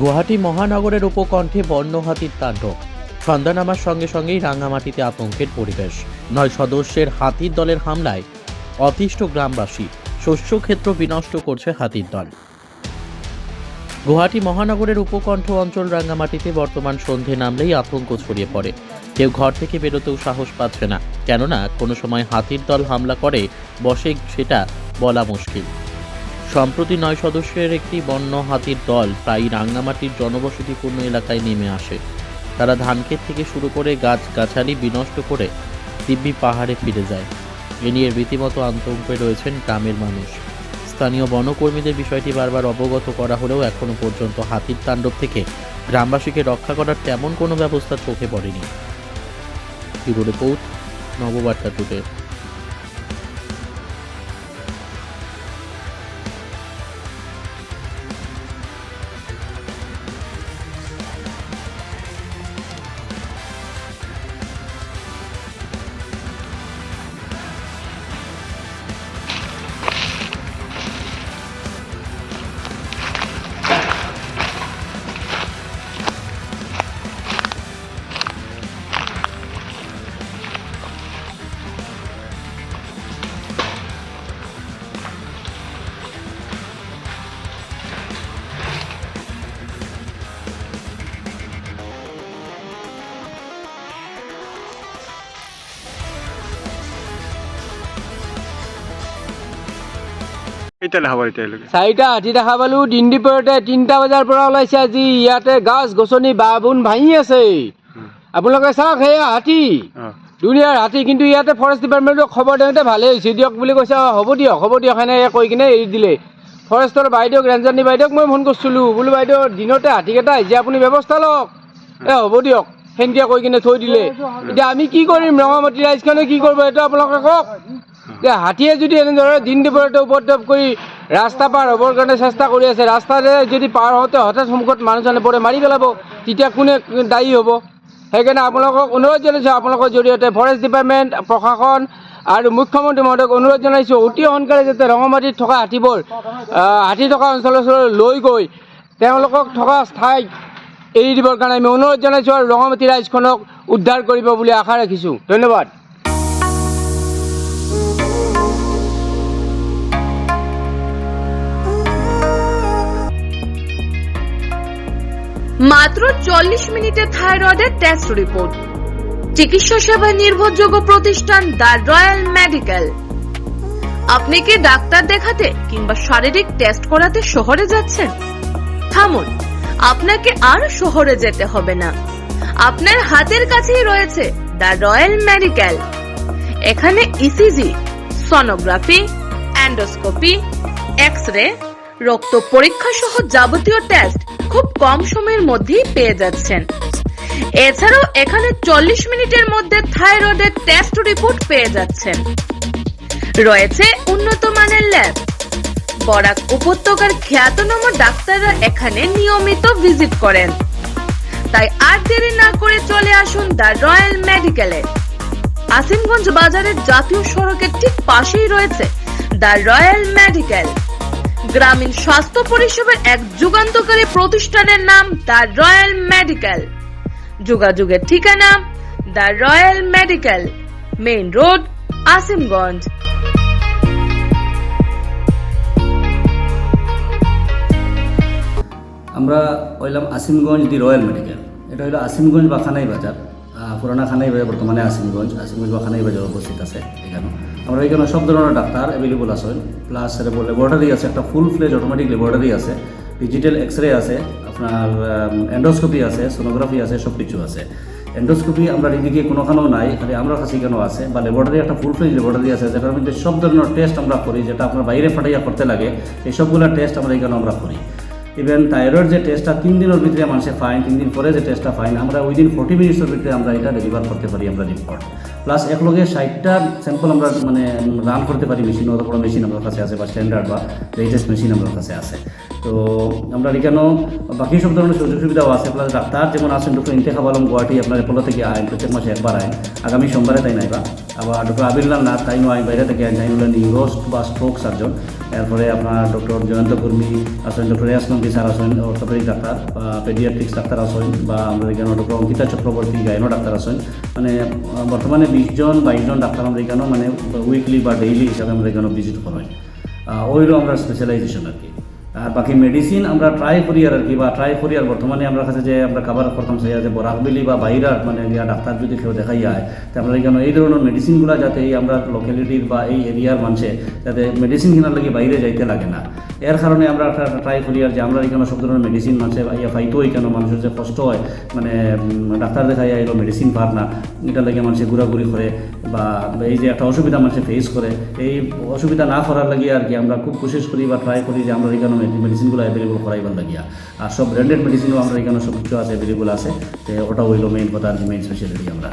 গুয়াহাটি মহানগরের উপকণ্ঠে বন্য হাতির তাণ্ডব। সন্ধ্যা নামার সঙ্গে সঙ্গেই রাঙামাটিতে আতঙ্কের পরিবেশ। নয় সদস্যের হাতির দলের হামলায় অতিষ্ঠ গ্রামবাসী শস্যক্ষেত্র বিনষ্ট করছে হাতির দল। গুয়াহাটি মহানগরের উপকণ্ঠ অঞ্চল রাঙ্গামাটিতে বর্তমান সন্ধে নামলেই আতঙ্ক ছড়িয়ে পড়ে। কেউ ঘর থেকে বেরোতেও সাহস পাচ্ছে না। কেননা কোনো সময় হাতির দল হামলা করে, বসে সেটা বলা মুশকিল। সম্প্রতি নয় সদস্যের একটি বন্য হাতির দল প্রায় রাঙ্গামাটির জনবসতিপূর্ণ এলাকায় নেমে আসে। তারা ধানক্ষেত থেকে শুরু করে গাছ গাছালি বিনষ্ট করে দিব্যি পাহাড়ে ফিরে যায়। এ নিয়ে রীতিমতো আতঙ্কে রয়েছেন গ্রামের মানুষ। স্থানীয় বনকর্মীদের বিষয়টি বারবার অবগত করা হলেও এখনও পর্যন্ত হাতির তাণ্ডব থেকে গ্রামবাসীকে রক্ষা করার তেমন কোনো ব্যবস্থা চোখে পড়েনি। Bureau report Nababarta today. কেইটালে খাব এতিয়া এলোকে চাৰিটা হাতী দেখা পালো দিনদীপৰতে তিনিটা বজাৰ পৰা ওলাইছে আজি ইয়াতে গছ গছনি বাঁহ বুন ভাঙি আছে। আপোনালোকে চাওক সেয়া হাতী। দুনিয়াৰ হাতী কিন্তু ইয়াতে ফৰেষ্ট ডিপাৰ্টমেণ্টক খবৰ দিওঁতে ভালেই হৈছে। দিয়ক বুলি কৈছে অঁ হ'ব দিয়ক হ'ব দিয়ক সেনেকৈ কৈ কিনে এৰি দিলে। ফৰেষ্টৰ বাইদেউক ৰেঞ্জানী বাইদেউক মই ফোন কৰিছিলোঁ। বোলো বাইদেউ দিনতে হাতীকেইটা আহিছে আপুনি ব্যৱস্থা লওক। এ হ'ব দিয়ক সেনেকৈ কৈ কিনে থৈ দিলে। এতিয়া আমি কি কৰিম? ৰঙামাটি ৰাইজখনে কি কৰিব? এইটো আপোনালোকে কওক। এতিয়া হাতীয়ে যদি এনেদৰে দিন দুপৰতে উপদ্ৰৱ কৰি ৰাস্তা পাৰ হ'বৰ কাৰণে চেষ্টা কৰি আছে ৰাস্তাৰে যদি পাৰ হওঁতে হঠাৎ সন্মুখত মানুহজনে পৰে, মাৰি পেলাব, তেতিয়া কোনে দায়ী হ'ব? সেইকাৰণে আপোনালোকক অনুৰোধ জনাইছোঁ, আপোনালোকৰ জৰিয়তে ফৰেষ্ট ডিপাৰ্টমেণ্ট প্ৰশাসন আৰু মুখ্যমন্ত্ৰী মহোদয়ক অনুৰোধ জনাইছোঁ, অতি সোনকালে যাতে ৰঙামাটিত থকা হাতীবোৰ হাতী থকা অঞ্চললৈ লৈ গৈ তেওঁলোকক থকা ঠাইত এৰি দিবৰ কাৰণে আমি অনুৰোধ জনাইছোঁ আৰু ৰঙামাটি ৰাইজখনক উদ্ধাৰ কৰিব বুলি আশা ৰাখিছোঁ। ধন্যবাদ। মাত্র চল্লিশ মিনিটে থাইরয়েডের টেস্ট রিপোর্ট চিকিৎসা সেবা নির্ভরযোগ্য প্রতিষ্ঠান দ্য রয়্যাল মেডিকেল। আপনি কি ডাক্তার দেখাতে কিংবা শারীরিক টেস্ট করাতে শহরে যাচ্ছেন? থামুন, আপনাকে আর শহরে যেতে হবে না। আপনার হাতের কাছেই রয়েছে দ্য রয়্যাল মেডিকেল। এখানে ECG sonography endoscopy X ray রক্ত পরীক্ষা সহ যাবতীয় টেস্ট খুব কম সময়ের মধ্যেই পেয়ে যাচ্ছেন। এছাড়াও এখানে চল্লিশ মিনিটের মধ্যে থাইরয়েডের টেস্ট রিপোর্ট পেয়ে যাচ্ছেন। রয়েছে উন্নত মানের ল্যাব বরাক উপত্যকার খ্যাতনামা ডাক্তাররা এখানে নিয়মিত ভিজিট করেন। তাই আর দেরি না করে চলে আসুন দ্য রয়্যাল মেডিকেলে আসিমগঞ্জ বাজারের জাতীয় সড়কের ঠিক পাশেই রয়েছে দ্য রয়্যাল মেডিকেল। গ্রামীণ স্বাস্থ্য পরিষেবার এক যুগান্তকারী প্রতিষ্ঠানের নাম দ্য রয়্যাল মেডিকেল। যোগাযোগের ঠিকানা the royal medical, main road, Asimganj. আমরা হইলাম আসিমগঞ্জ দি রয়্যাল মেডিকেল। এটা হলো আসিমগঞ্জ বা খানাই বাজার। পুরানা খানাই বাজার বর্তমানে আসিমগঞ্জ আসিমগঞ্জ বা খানাই বাজার উপস্থিত আছে এখানে। আমরা এখানে সব ধরনের ডাক্তার অ্যাভেলেবল আছে। প্লাস ল্যাবরেটরি আছে, একটা ফুল ফ্লেজ অটোমেটিক ল্যাবরেটরি আছে। ডিজিটাল এক্স রে আছে, আপনার এন্ডোস্কোপি আছে সোনোগ্রাফি আছে, সব কিছু আছে। এন্ডোস্কোপি আমরা এদিকে কোনোখানেও নাই, খালি আমরা কাছে কেন আছে? বা ল্যাবরেটরি একটা ফুল ফ্লেজ ল্যাবরেটরি আছে, যেটার মধ্যে সব ধরনের টেস্ট আমরা করি, যেটা আপনার বাইরে ফাটাইয়া করতে লাগে, এই সবগুলো টেস্ট আমরা এখানে আমরা করি। ইভেন থাইরয়েড যে টেস্টটা তিন দিনের ভিতরে মানুষে ফাইন তিন দিন পরে যে টেস্টটা ফাইন আমরা উইদিন ফোর্টি মিনিটসের ভিতরে আমরা এটা ডেলিভার করতে পারি আমরা রিপোর্ট প্লাস একলগে ষাটটা স্যাম্পল আমরা মানে রান করতে পারি মেশিন অত বড় মেশিন আমার কাছে আছে বা স্ট্যান্ডার্ড বা লেটেস্ট মেশিন আমার কাছে আছে। তো আমরা এখানেও বাকি সব ধরনের সুযোগ সুবিধাও আছে প্লাস ডাক্তার যেমন আছেন ডক্টর ইন্তেখাব আলম গুয়াহাটি আপনার এপোলো থেকে আইন প্রত্যেক মাসে একবার আইন আগামী সোমবারে তাই নাইবা আবার ডক্টর আবিল্লাল নাথ, তাই নয়, বাইরে থেকে তাই হলো নিউরোস্ট বা স্ট্রোক সার্জন। এরপরে আপনার ডক্টর জয়ন্ত কর্মী আছেন, ডক্টর রিয়াসমন্তি স্যার আছেন, অর্থোপেডিক ডাক্তার, বা পেডিয়াট্রিক্স ডাক্তার আছেন, বা আমরা এখানে ডক্টর অঙ্কিতা চক্রবর্তী, গাইনো ডাক্তার আছেন। মানে বর্তমানে বিশজন বাইশজন ডাক্তার আমরা এখানে মানে উইকলি বা ডেইলি হিসাবে আমরা এখানে ভিজিট করাই ওইরও আমরা স্পেশালাইজেশন আর কি। আর বাকি মেডিসিন আমরা ট্রাই করি আর কি, বা ট্রাই করি। আর বর্তমানে আমরা কাছে যে আমরা খাবার করতাম, সেই যে বরাকবেলি বা বাইরার মানে গিয়া ডাক্তার যদি কেউ দেখাই যায় তো আমরা এখানে এই ধরনের মেডিসিনগুলো যাতে এই আমরা লোকালিটির বা এই এরিয়ার মানুষে যাতে মেডিসিন কেনার লাগে বাইরে যাইতে লাগে না। এর কারণে আমরা একটা ট্রাই করি আর যে আমরা এখানে সব ধরনের মেডিসিন মানুষে ইয়া ফাইতো এখানে মানুষের যে কষ্ট হয় মানে ডাক্তার দেখাই এলো মেডিসিন পার না এটা লাগে মানুষে ঘোরাঘুরি করে, বা এই যে একটা অসুবিধা মানুষে ফেস করে, এই অসুবিধা না করার লাগিয়ে আর কি আমরা খুব কোশিশ করি বা ট্রাই করি যে আমরা এখানে মেডিসিনগুলো অ্যাভেলেবল করাইবার লাগিয়া আর সব ব্র্যান্ডেড মেডিসিনও আমরা এখানে সব কিছু আছে অ্যাভেলেবল আছে। ওটা হইল মেইন কথা মেইন স্পেশালিটি আমরা।